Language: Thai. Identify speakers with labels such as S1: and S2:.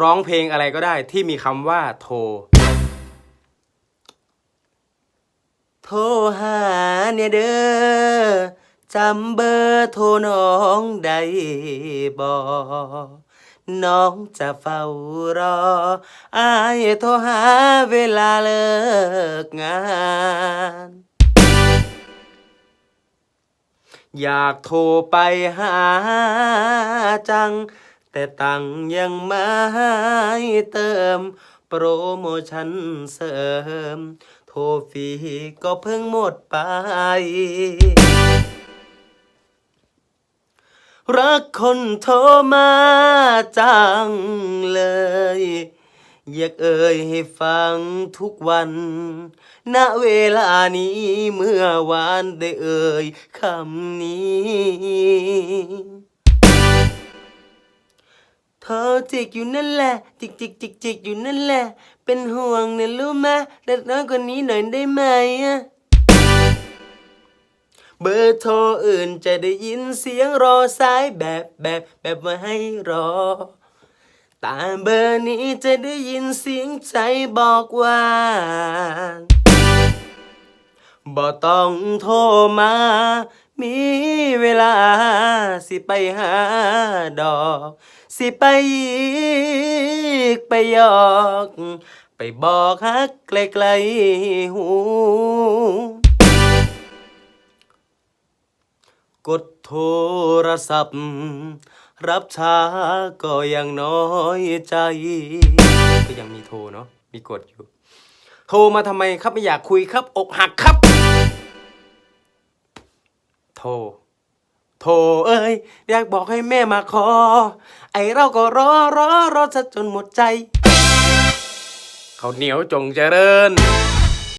S1: ร้องเพลงอะไรก็ได้ที่มีคำว่าโทร โทรหาเนี่ยเด้อจำเบอร์โทรน้องได้บ่น้องจะเฝ้ารอ อายโทรหาเวลาเลิกงาน อยากโทรไปหาจัง แต่ตังยังไม่เติม โปรโมชั่นเสริม โทรฟรีก็เพิ่งหมดไป รักคนโทรมาจังเลย อยากเอ่ยให้ฟังทุกวัน ณ เวลานี้เมื่อวานได้เอ่ยคำนี้ อจิกอยู่นั่นแหละ จิกจิกจิกจิกอยู่นั่นแหละ เป็นห่วงเนี่ยรู้ไหมเด็กน้อยกว่านี้หน่อยได้ไหมอะเบอร์โทรอื่นจะได้ยินเสียงรอสายแบบแบบแบบว่าให้รอต่เบอร์นี้จะได้ยินเสียงใจบอกว่าบ่ต้องโทรมา มีเวลาสิไปหาดอก สิไปอีกไปหยอก ไปบอกฮักไกลๆหู กดโทรศัพท์ รับช้าก็ยังน้อยใจ ก็ยังมีโทรเนาะมีกดอยู่ โทรมาทำไมครับไม่อยากคุยครับ อกหักครับ โทรโทรเอ้ยอยากบอกให้แม่มาขอ ไอเราก็รอรอรอซะจนหมดใจ เขาวเหนียวจงเจริญ